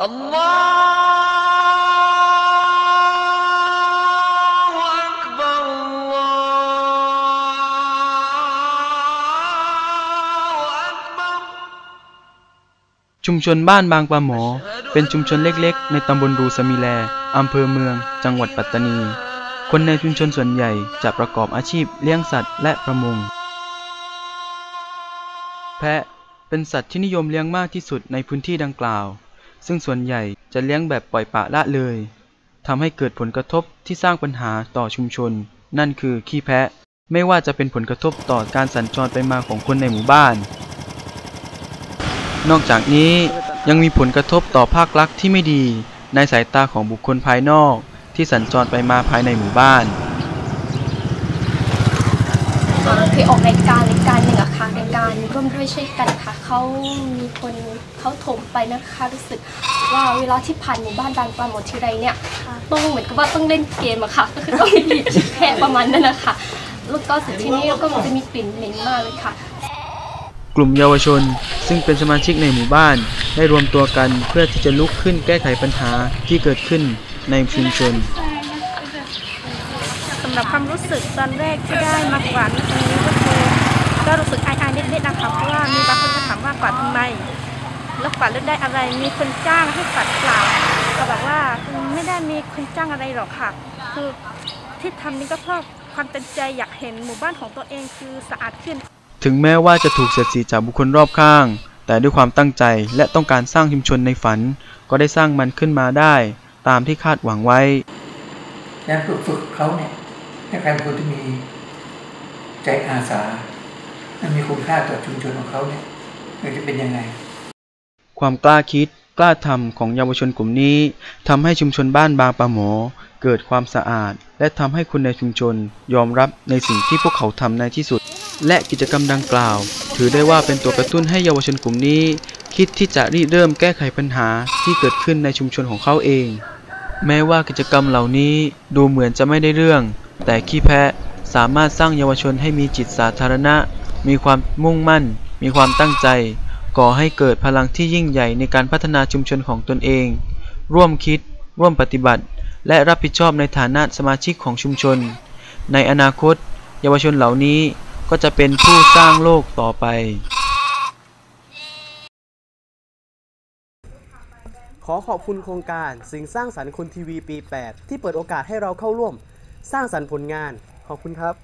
อัลลอฮฺอักบัรอัลลอฮฺอักบัรชุมชนบ้านบางปะหมอ เป็นชุมชนเล็กๆ ในตำบลรูสมีแล อำเภอเมือง จังหวัดปัตตานี คนในชุมชนส่วนใหญ่จะประกอบอาชีพเลี้ยงสัตว์และประมง แพะเป็นสัตว์ที่นิยมเลี้ยงมากที่สุดในพื้นที่ดังกล่าว ซึ่งส่วนใหญ่จะเลี้ยงแบบปล่อยปะละเลยทำให้เกิดผลกระทบที่สร้างปัญหาต่อชุมชน นั่นคือขี้แพะ ไม่ว่าจะเป็นผลกระทบต่อการสัญจรไปมาของคนในหมู่บ้าน นอกจากนี้ยังมีผลกระทบต่อภาคลักษณ์ที่ไม่ดี ในสายตาของบุคคลภายนอกที่สัญจรไปมาภายในหมู่บ้าน เอ่อเคยออกรายการรายการหนึ่งอะค่ะรายการร่วมด้วยช่วยกันค่ะเขามีคนเขาถมไปนะคะรู้สึกว่าเวลาที่ผ่านหมู่บ้านบางปลาหมดทีไรเนี่ยต้องเหมือนกับว่าต้องเล่นเกมอะค่ะก็คือต้องมีแพะประมาณนั้นนะคะแล้วก็สุดที่นี้ก็จะมีกลิ่นเหม็นมากเลยค่ะ กลุ่มเยาวชน ซึ่งเป็นสมาชิกในหมู่บ้าน ได้รวมตัวกันเพื่อที่จะลุกขึ้นแก้ไขปัญหาที่เกิดขึ้นในชุมชนำหรับความรู้สึกตอนแรกที่ได้มากวาดตรงนี้ก็คือก็รู้สึกอายๆนิดๆนะคะเพราะว่ามีบางคนจะถามว่ากวาดทำไม แล้วกวาดแล้วได้อะไรมีคนจ้างให้กวาดเปล่าก็บอกว่าไม่ได้มีคนจ้างอะไรหรอกค่ะ คือที่ทำนี่ก็เพราะความเป็นใจอยากเห็นหมู่บ้านของตัวเองคือสะอาดขึ้น ถึงแม้ว่าจะถูกเสียดสีจากบุคคลรอบข้าง แต่ด้วยความตั้งใจและต้องการสร้างชุมชนในฝัน ก็ได้สร้างมันขึ้นมาได้ ตามที่คาดหวังไว้การฝึกฝึกเขาเนี่ย ให้ใครคนที่มีใจอาสาและมีคุณค่าต่อชุมชนของเขาเนี่ยมันจะเป็นยังไง ความกล้าคิดกล้าทำของเยาวชนกลุ่มนี้ทำให้ชุมชนบ้านบางปะหมอเกิดความสะอาด และทำให้คนในชุมชนยอมรับในสิ่งที่พวกเขาทำในที่สุด และกิจกรรมดังกล่าว ถือได้ว่าเป็นตัวกระตุ้นให้เยาวชนกลุ่มนี้ คิดที่จะริเริ่มแก้ไขปัญหาที่เกิดขึ้นในชุมชนของเขาเอง แม้ว่ากิจกรรมเหล่านี้ดูเหมือนจะไม่ได้เรื่อง แต่ขี้แพะสามารถสร้างเยาวชนให้มีจิตสาธารณะ มีความมุ่งมั่น มีความตั้งใจ ก่อให้เกิดพลังที่ยิ่งใหญ่ในการพัฒนาชุมชนของตนเอง ร่วมคิด ร่วมปฏิบัติ และรับผิดชอบในฐานะสมาชิกของชุมชน ในอนาคต เยาวชนเหล่านี้ก็จะเป็นผู้สร้างโลกต่อไป ขอขอบคุณโครงการสิ่งสร้างสรรค์คนทีวีปี 8 ที่เปิดโอกาสให้เราเข้าร่วม สร้างสรรค์ผลงาน ขอบคุณครับ